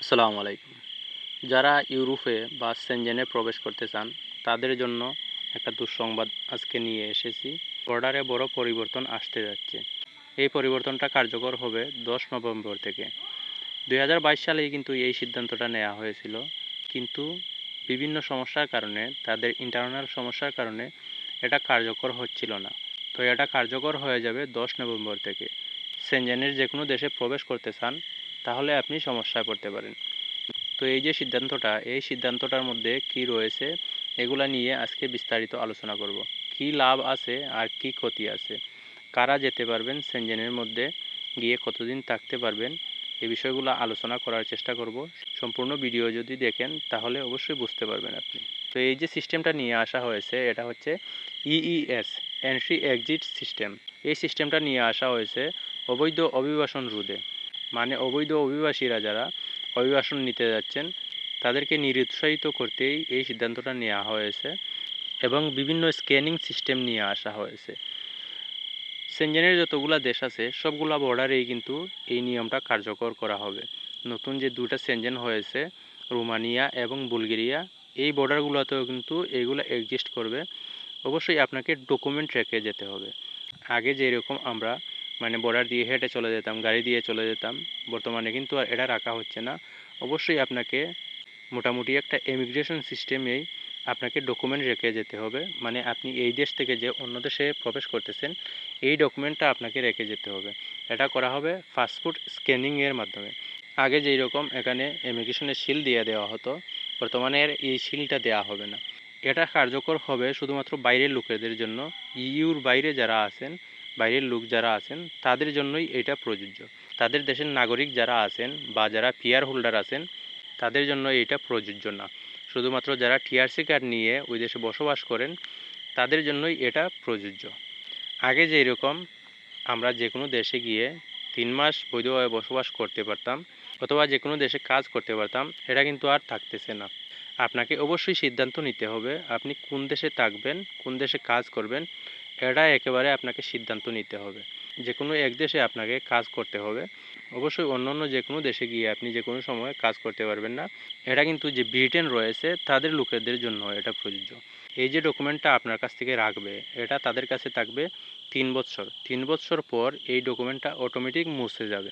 আসসালামু আলাইকুম। যারা ইউরোপে বা সেনজেনে প্রবেশ করতে চান, তাদের জন্য একটা দুঃসংবাদ আজকে নিয়ে এসেছি। বর্ডারে বড় পরিবর্তন আসতে যাচ্ছে। এই পরিবর্তনটা কার্যকর হবে দশ নভেম্বর থেকে। দু হাজার বাইশ সালেই কিন্তু এই সিদ্ধান্তটা নেওয়া হয়েছিল। কিন্তু বিভিন্ন সমস্যার কারণে, তাদের ইন্টারনাল সমস্যার কারণে এটা কার্যকর হচ্ছিল না। তো এটা কার্যকর হয়ে যাবে দশ নভেম্বর থেকে। সেনজেনের যে কোনো দেশে প্রবেশ করতে চান তাহলে আপনি সমস্যায় পড়তে পারেন। তো এই যে সিদ্ধান্তটা, এই সিদ্ধান্তটার মধ্যে কি রয়েছে, এগুলা নিয়ে আজকে বিস্তারিত আলোচনা করব। কি লাভ আছে আর কি ক্ষতি আছে? কারা যেতে পারবেন সেনজেনের মধ্যে? গিয়ে কতদিন থাকতে পারবেন? এই বিষয়গুলো আলোচনা করার চেষ্টা করব। সম্পূর্ণ ভিডিও যদি দেখেন, তাহলে অবশ্যই বুঝতে পারবেন আপনি। তো এই যে সিস্টেমটা নিয়ে আসা হয়েছে, এটা হচ্ছে ইইএস এন্ট্রি এক্সিট সিস্টেম এই সিস্টেমটা নিয়ে আসা হয়েছে অবৈধ অভিবাসন রোধে মানে অবৈধ অভিবাসীরা যারা অভিবাসন নিতে যাচ্ছেন, তাদেরকে নিরুৎসাহিত করতেই এই সিদ্ধান্তটা নেওয়া হয়েছে এবং বিভিন্ন স্ক্যানিং সিস্টেম নিয়ে আসা হয়েছে। সেনজেনের যতগুলো দেশ আছে, সবগুলা বর্ডারেই কিন্তু এই নিয়মটা কার্যকর করা হবে। নতুন যে দুটা সেনজেন হয়েছে, রোমানিয়া এবং বুলগেরিয়া, এই বর্ডারগুলোতেও কিন্তু এইগুলো এক্সিস্ট করবে। অবশ্যই আপনাকে ডকুমেন্ট রেখে যেতে হবে। আগে যেরকম আমরা মানে বর্ডার দিয়ে হেঁটে চলে যেতাম, গাড়ি দিয়ে চলে যেতাম। বর্তমানে কিন্তু আর এটা রাখা হচ্ছে না। অবশ্যই আপনাকে মোটামুটি একটা ইমিগ্রেশন সিস্টেমেই আপনাকে ডকুমেন্ট রেখে যেতে হবে। মানে আপনি এই দেশ থেকে যে অন্য দেশে প্রবেশ করতেছেন, এই ডকুমেন্টটা আপনাকে রেখে যেতে হবে। এটা করা হবে পাসপোর্ট স্ক্যানিংয়ের মাধ্যমে। আগে যেই রকম এখানে ইমিগ্রেশনের শিল দিয়ে দেওয়া হতো, বর্তমানে এই শিলটা দেওয়া হবে না। এটা কার্যকর হবে শুধুমাত্র বাইরের লোকেদের জন্য। ইউর বাইরে যারা আছেন বাইরের লোক যারা আছেন, তাদের জন্যই এটা প্রযোজ্য। তাদের দেশের নাগরিক যারা আছেন বা যারা পিয়ার হোল্ডার আছেন, তাদের জন্য এটা প্রযোজ্য না। শুধুমাত্র যারা টিআরসি কার্ড নিয়ে ওই দেশে বসবাস করেন, তাদের জন্যই এটা প্রযোজ্য। আগে যেই রকম আমরা যে কোনো দেশে গিয়ে তিন মাস বৈধভাবে বসবাস করতে পারতাম অথবা যে কোনো দেশে কাজ করতে পারতাম, এটা কিন্তু আর থাকতেছে না। আপনাকে অবশ্যই সিদ্ধান্ত নিতে হবে আপনি কোন দেশে থাকবেন, কোন দেশে কাজ করবেন এটা একেবারে আপনাকে সিদ্ধান্ত নিতে হবে। যে কোনো এক দেশে আপনাকে কাজ করতে হবে। অবশ্যই অন্য অন্য যে কোনো দেশে গিয়ে আপনি যে কোনো সময় কাজ করতে পারবেন না। এটা কিন্তু যে ব্রিটেন রয়েছে, তাদের লোকেদের জন্য এটা প্রযোজ্য। এই যে ডকুমেন্টটা আপনার কাছ থেকে রাখবে, এটা তাদের কাছে থাকবে তিন বছর। তিন বছর পর এই ডকুমেন্টটা অটোমেটিক মুছে যাবে।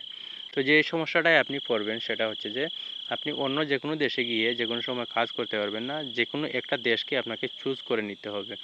তো যে সমস্যাটায় আপনি পড়বেন, সেটা হচ্ছে যে আপনি অন্য যে কোনো দেশে গিয়ে যে কোনো সময় কাজ করতে পারবেন না। যে কোনো একটা দেশকে আপনাকে চুজ করে নিতে হবে।